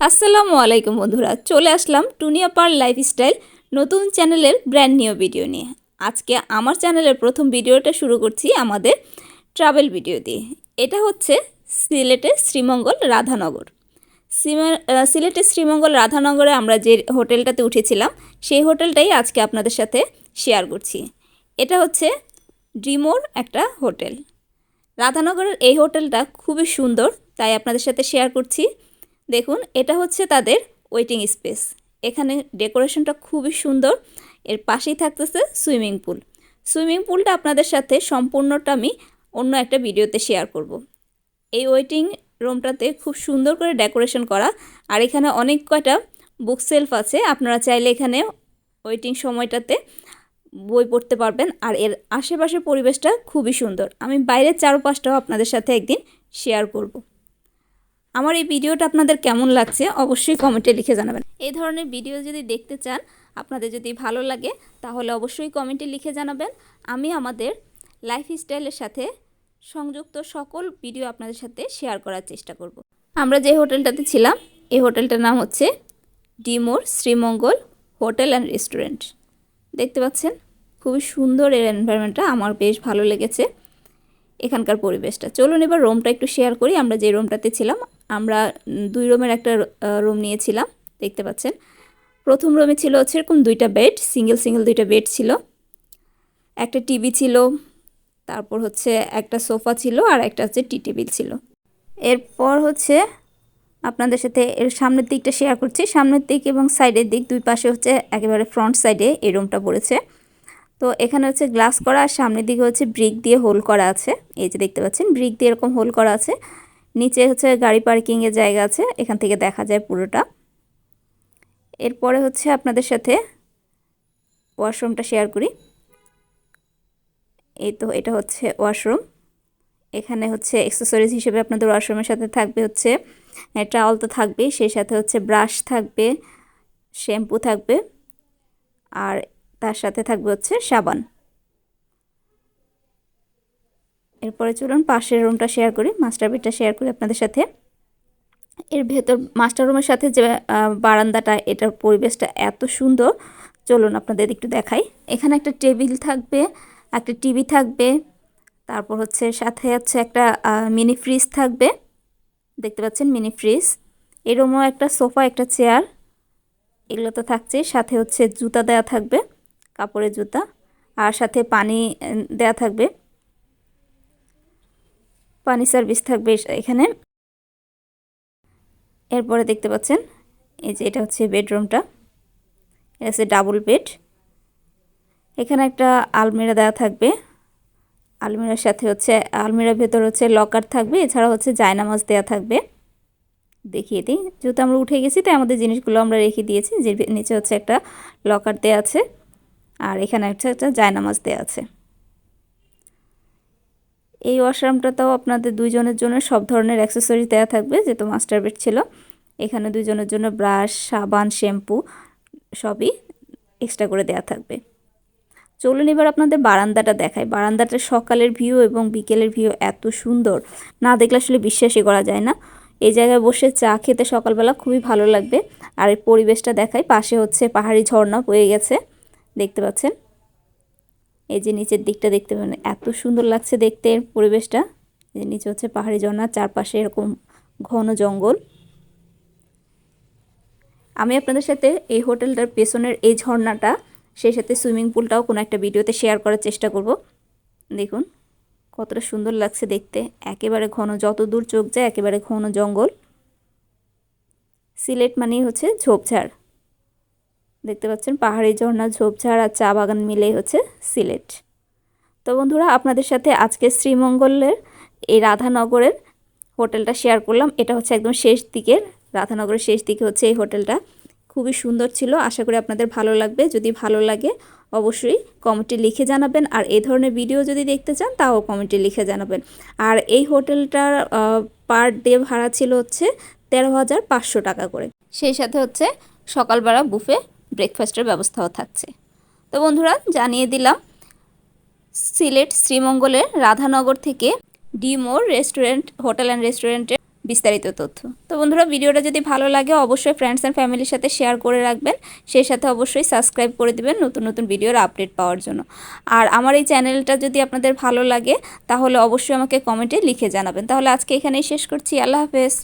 আসসালামু আলাইকুম বন্ধুরা, চলে আসলাম টুনিয়া পার লাইফস্টাইল নতুন চ্যানেলের ব্র্যান্ড নিউ ভিডিও নিয়ে। আজকে আমার চ্যানেলের প্রথম ভিডিওটা শুরু করছি আমাদের ট্রাভেল ভিডিও দিয়ে। এটা হচ্ছে সিলেটের শ্রীমঙ্গল রাধানগর। সিলেটের শ্রীমঙ্গল রাধানগরে আমরা যে হোটেলটাতে উঠেছিলাম, সেই হোটেলটাই আজকে আপনাদের সাথে শেয়ার করছি। এটা হচ্ছে ড্রিমোর একটা হোটেল। রাধানগরের এই হোটেলটা খুবই সুন্দর, তাই আপনাদের সাথে শেয়ার করছি। দেখুন, এটা হচ্ছে তাদের ওয়েটিং স্পেস এখানে ডেকোরেশনটা খুবই সুন্দর। এর পাশেই থাকতেছে সুইমিং পুল সুইমিং পুলটা আপনাদের সাথে সম্পূর্ণটা আমি অন্য একটা ভিডিওতে শেয়ার করব। এই ওয়েটিং রুমটাতে খুব সুন্দর করে ডেকোরেশন করা। আর এখানে অনেক কয়টা বুক সেলফ আছে। আপনারা চাইলে এখানে ওয়েটিং সময়টাতে বই পড়তে পারবেন। আর এর আশেপাশের পরিবেশটা খুবই সুন্দর। আমি বাইরের চারপাশটাও আপনাদের সাথে একদিন শেয়ার করব। আমার এই ভিডিওটা আপনাদের কেমন লাগছে অবশ্যই কমেন্টে লিখে জানাবেন। এই ধরনের ভিডিও যদি দেখতে চান, আপনাদের যদি ভালো লাগে, তাহলে অবশ্যই কমেন্টে লিখে জানাবেন। আমি আমাদের লাইফস্টাইলের সাথে সংযুক্ত সকল ভিডিও আপনাদের সাথে শেয়ার করার চেষ্টা করব। আমরা যে হোটেলটাতে ছিলাম, এই হোটেলটার নাম হচ্ছে ডিমোর শ্রীমঙ্গল হোটেল অ্যান্ড রেস্টুরেন্ট। দেখতে পাচ্ছেন? খুবই সুন্দর এর এনভায়রনমেন্টটা আমার বেশ ভালো লেগেছে। এখানকার পরিবেশটা। চলুন এবার রুমটা একটু শেয়ার করি। আমরা যে রুমটাতে ছিলাম আমরা দুই রুমের একটা রুম নিয়েছিলাম, দেখতে পাচ্ছেন। প্রথম রুমে ছিল হচ্ছে এরকম দুইটা বেড, সিঙ্গেল সিঙ্গেল দুইটা বেড ছিল। একটা টিভি ছিল, তারপর হচ্ছে একটা সোফা ছিল আর একটা হচ্ছে টি টেবিল ছিল। এরপর হচ্ছে আপনাদের সাথে এর সামনের দিকটা শেয়ার করছি। সামনের দিক এবং সাইডের দিক, দুই পাশে হচ্ছে একেবারে ফ্রন্ট সাইডে এই রুমটা পড়েছে। তো এখানে হচ্ছে গ্লাস করা আর সামনের দিকে হচ্ছে ব্রিক দিয়ে হোল করা আছে। এই যে দেখতে পাচ্ছেন ব্রিক দিয়ে এরকম হোল করা আছে। নিচে হচ্ছে গাড়ি পার্কিংয়ের জায়গা আছে, এখান থেকে দেখা যায় পুরোটা। এরপরে হচ্ছে আপনাদের সাথে ওয়াশরুমটা শেয়ার করি। এই তো, এটা হচ্ছে ওয়াশরুম। এখানে হচ্ছে অ্যাক্সেসরিজ হিসেবে আপনাদের ওয়াশরুমের সাথে থাকবে হচ্ছে টাওয়াল তো থাকবেই সেই সাথে হচ্ছে ব্রাশ থাকবে শ্যাম্পু থাকবে, আর তার সাথে থাকবে হচ্ছে সাবান। এরপরে চলুন পাশের রুমটা শেয়ার করি। মাস্টার বেডটা শেয়ার করি আপনাদের সাথে। এর ভেতর মাস্টার রুমের সাথে যে বারান্দাটা, এটার পরিবেশটা এত সুন্দর। চলুন আপনাদের একটু দেখাই। এখানে একটা টেবিল থাকবে, একটা টিভি থাকবে, তারপর হচ্ছে সাথে হচ্ছে একটা মিনি ফ্রিজ থাকবে। দেখতে পাচ্ছেন মিনি ফ্রিজ এই রুমেও একটা সোফা একটা চেয়ার এগুলো তো থাকছে। সাথে হচ্ছে জুতা দেওয়া থাকবে, কাপড়ের জুতা। আর সাথে পানি দেওয়া থাকবে। পানি সার্ভিস থাকবে এখানে। এরপরে দেখতে পাচ্ছেন, এই যে এটা হচ্ছে বেডরুমটা। এটা হচ্ছে ডাবল বেড। এখানে একটা আলমিরা দেওয়া থাকবে। আলমিরার সাথে হচ্ছে, আলমিরার ভেতর হচ্ছে লকার থাকবে এছাড়া হচ্ছে জায়নামাজ দেওয়া থাকবে। দেখিয়ে দিই। যেহেতু আমরা উঠে গেছি, তাই আমাদের জিনিসগুলো আমরা রেখে দিয়েছি। যে নিচে হচ্ছে একটা লকার দেওয়া আছে, আর এখানে একটা একটা জায়নামাজ দেওয়া আছে। এই ওয়াশরুমটাতেও আপনাদের দুইজনের জন্য সব ধরনের অ্যাক্সেসরিজ দেওয়া থাকবে, যেহেতু মাস্টার বেড ছিল। এখানে দুইজনের জন্য ব্রাশ সাবান শ্যাম্পু সবই এক্সট্রা করে দেওয়া থাকবে। চলুন এবার আপনাদের বারান্দাটা দেখাই। বারান্দাটা সকালের ভিউ এবং বিকেলের ভিউ এত সুন্দর। না দেখলে আসলে বিশ্বাসই করা যায় না। এই জায়গায় বসে চা খেতে সকালবেলা খুবই ভালো লাগবে। আর এই পরিবেশটা দেখাই। পাশে হচ্ছে পাহাড়ি ঝর্ণা বয়ে গেছে। দেখতে পাচ্ছেন? এই যে নিচের দিকটা দেখতে পাবেন, এত সুন্দর লাগছে দেখতে পরিবেশটা। যে নিচে হচ্ছে পাহাড়ি ঝর্ণা, চারপাশে এরকম ঘন জঙ্গল। আমি আপনাদের সাথে এই হোটেলটার পেছনের এই ঝর্ণাটা, সেই সাথে সুইমিং পুলটাও কোনো একটা ভিডিওতে শেয়ার করার চেষ্টা করব। দেখুন, কতটা সুন্দর লাগছে দেখতে। একেবারে ঘন, যত দূর চোখ যায় একেবারে ঘন জঙ্গল। সিলেট মানেই হচ্ছে ঝোপঝাড়। দেখতে পাচ্ছেন, পাহাড়ি ঝর্ণা ঝোপঝাড় আর চা বাগান মিলেই হচ্ছে সিলেট। তো বন্ধুরা, আপনাদের সাথে আজকে শ্রীমঙ্গলের এই রাধানগরের হোটেলটা শেয়ার করলাম। এটা হচ্ছে একদম শেষ দিকের, রাধানগরের শেষ দিকে হচ্ছে এই হোটেলটা। খুবই সুন্দর ছিল, আশা করি আপনাদের ভালো লাগবে। যদি ভালো লাগে, অবশ্যই কমেন্টে লিখে জানাবেন। আর এই ধরনের ভিডিও যদি দেখতে চান, তাও কমেন্টে লিখে জানাবেন। আর এই হোটেলটার পার ডে ভাড়া ছিল হচ্ছে তেরো হাজার পাঁচশো টাকা করে। সেই সাথে হচ্ছে সকালবেলা বুফে ব্রেকফাস্টের ব্যবস্থাও থাকছে। তো বন্ধুরা, জানিয়ে দিলাম, সিলেট, শ্রীমঙ্গলের রাধানগর থেকে ডিমোর রেস্টুরেন্ট, হোটেল অ্যান্ড রেস্টুরেন্টের বিস্তারিত তথ্য। তো বন্ধুরা, ভিডিওটা যদি ভালো লাগে, অবশ্যই ফ্রেন্ডস অ্যান্ড ফ্যামিলির সাথে শেয়ার করে রাখবেন। সেই সাথে অবশ্যই সাবস্ক্রাইব করে দিবেন নতুন নতুন ভিডিওর আপডেট পাওয়ার জন্য। আর আমার এই চ্যানেলটা যদি আপনাদের ভালো লাগে, তাহলে অবশ্যই আমাকে কমেন্টে লিখে জানাবেন। তাহলে আজকে এখানেই শেষ করছি। আল্লাহ হাফেজ।